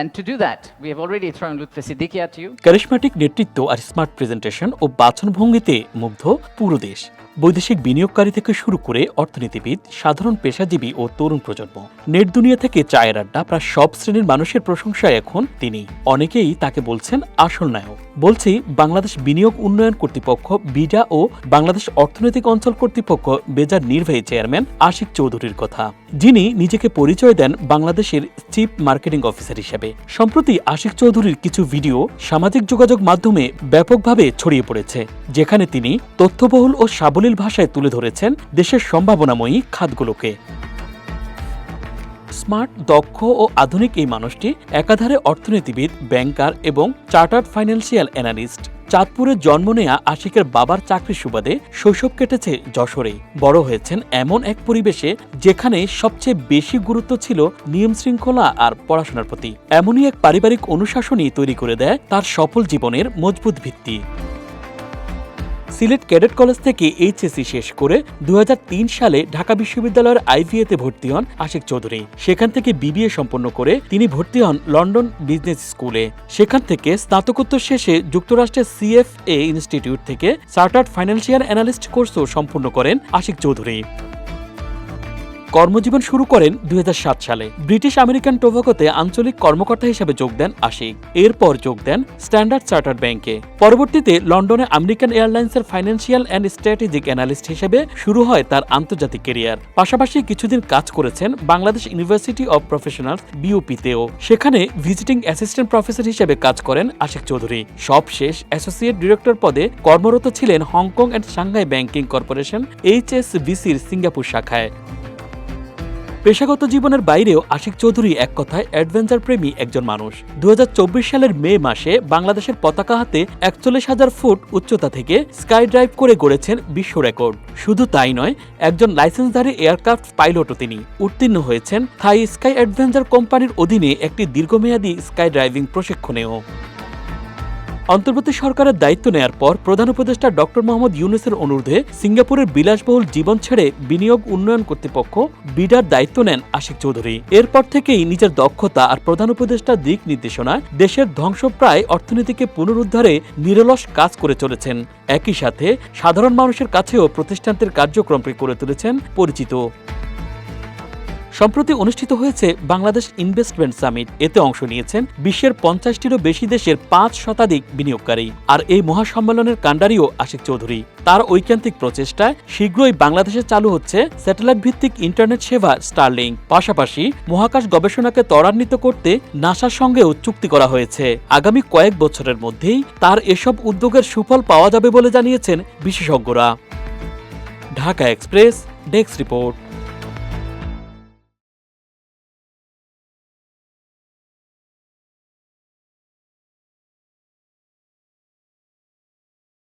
And to do that, we have already thrown Lutfi Siddiqui at you. নেতৃত্ব আর smart presentation ও বাচনভঙ্গিতে মুগ্ধ পুরো দেশ। বৈদেশিক বিনিয়োগকারী থেকে শুরু করে অর্থনীতিবিদ সাধারণ পেশাজীবী ও তরুণ প্রজন্ম। নেট দুনিয়া থেকে চায়ের আড্ডা প্রায় সব শ্রেণির মানুষের প্রশংসায় এখন তিনি। অনেকেই তাকে বলছেন আসল নায়ক। বলছি, বাংলাদেশ বিনিয়োগ উন্নয়ন কর্তৃপক্ষ, বিডা ও বাংলাদেশ অর্থনৈতিক অঞ্চল কর্তৃপক্ষ বেজার নির্বাহী চেয়ারম্যান আশিক চৌধুরীর কথা। যিনি নিজেকে পরিচয় দেন বাংলাদেশের চিফ মার্কেটিং অফিসার হিসেবে। সম্প্রতি আশিক চৌধুরীর কিছু ভিডিও সামাজিক যোগাযোগ মাধ্যমে ব্যাপকভাবে ছড়িয়ে পড়েছে, যেখানে তিনি তথ্যবহুল ও সাবলীল ভাষায় তুলে ধরেছেন দেশের সম্ভাবনাময়ী খাতগুলোকে। স্মার্ট, দক্ষ ও আধুনিক এই মানুষটি একাধারে অর্থনীতিবিদ, ব্যাংকার এবং চার্টার্ড ফাইন্যান্সিয়াল অ্যানালিস্ট। চাঁদপুরে জন্ম নেয়া আশিকের বাবার চাকরির সুবাদে শৈশব কেটেছে যশোরে। বড় হয়েছেন এমন এক পরিবেশে যেখানে সবচেয়ে বেশি গুরুত্ব ছিল নিয়ম শৃঙ্খলা আর পড়াশোনার প্রতি। এমনই এক পারিবারিক অনুশাসনই তৈরি করে দেয় তার সফল জীবনের মজবুত ভিত্তি। সিলেট ক্যাডেট কলেজ থেকে এইচএসসি শেষ করে দু হাজার তিন সালে ঢাকা বিশ্ববিদ্যালয়ের আইভিএতে ভর্তি হন আশিক চৌধুরী। সেখান থেকে বিবিএ সম্পন্ন করে তিনি ভর্তি হন লন্ডন বিজনেস স্কুলে। সেখান থেকে স্নাতকোত্তর শেষে যুক্তরাষ্ট্রের সিএফএ ইনস্টিটিউট থেকে চার্টার্ড ফাইন্যান্সিয়াল অ্যানালিস্ট কোর্সও সম্পন্ন করেন আশিক চৌধুরী। কর্মজীবন শুরু করেন দু হাজার সাত সালে। ব্রিটিশ আমেরিকান টোভাকোতে আঞ্চলিক কর্মকর্তা হিসেবে যোগ দেন আশিক। এরপর যোগ দেন স্ট্যান্ডার্ড চার্টার্ড ব্যাংকে। পরবর্তীতে লন্ডনে আমেরিকান এয়ারলাইন্সের ফাইন্যান্সিয়াল অ্যান্ড স্ট্র্যাটেজিক অ্যানালিস্ট হিসেবে শুরু হয় তার আন্তর্জাতিক কেরিয়ার পাশাপাশি কিছুদিন কাজ করেছেন বাংলাদেশ ইউনিভার্সিটি অব প্রফেশনালস, বিওপিতেও। সেখানে ভিজিটিং অ্যাসিস্ট্যান্ট প্রফেসর হিসেবে কাজ করেন আশিক চৌধুরী। সবশেষ অ্যাসোসিয়েট ডিরেক্টর পদে কর্মরত ছিলেন Hong Kong and Shanghai banking corporation, এইচএসবিসির Singapore শাখায়। পেশাগত জীবনের বাইরেও আশিক চৌধুরী এক কথায় অ্যাডভেঞ্চার প্রেমী একজন মানুষ। দু হাজার চব্বিশ সালের মে মাসে বাংলাদেশের পতাকা হাতে একচল্লিশ হাজার ফুট উচ্চতা থেকে স্কাই ড্রাইভ করে গড়েছেন বিশ্ব রেকর্ড। শুধু তাই নয়, একজন লাইসেন্সধারী এয়ারক্রাফট পাইলটও তিনি। উত্তীর্ণ হয়েছেন থাই স্কাই অ্যাডভেঞ্চার কোম্পানির অধীনে একটি দীর্ঘমেয়াদী স্কাই ড্রাইভিং প্রশিক্ষণেও। অন্তর্বর্তী সরকারের দায়িত্ব নেয়ার পর প্রধান উপদেষ্টা ডক্টর মোহাম্মদ ইউনুসের অনুরোধে সিঙ্গাপুরের বিলাসবহুল জীবন ছেড়ে বিনিয়োগ উন্নয়ন কর্তৃপক্ষ বিডার দায়িত্ব নেন আশিক চৌধুরী। এরপর থেকেই নিজের দক্ষতা আর প্রধান উপদেষ্টার দিক নির্দেশনায় দেশের ধ্বংসপ্রায় অর্থনীতিকে পুনরুদ্ধারে নিরলস কাজ করে চলেছেন। একই সাথে সাধারণ মানুষের কাছেও প্রতিষ্ঠানটির কার্যক্রমটি করে তুলেছেন পরিচিত। সম্প্রতি অনুষ্ঠিত হয়েছে বাংলাদেশ ইনভেস্টমেন্ট সামিট এতে অংশ নিয়েছেন বিশ্বের পঞ্চাশটিরও বেশি দেশের পাঁচ শতাধিক বিনিয়োগকারী। আর এই মহাসম্মেলনের কাণ্ডারিও আশিক চৌধুরী। তার ঐকান্তিক প্রচেষ্টায় শীঘ্রই বাংলাদেশে চালু হচ্ছে স্যাটেলাইট ভিত্তিক ইন্টারনেট সেবা স্টারলিং পাশাপাশি মহাকাশ গবেষণাকে ত্বরান্বিত করতে নাসার সঙ্গেও চুক্তি করা হয়েছে। আগামী কয়েক বছরের মধ্যেই তার এসব উদ্যোগের সুফল পাওয়া যাবে বলে জানিয়েছেন বিশেষজ্ঞরা। Dhaka express desk report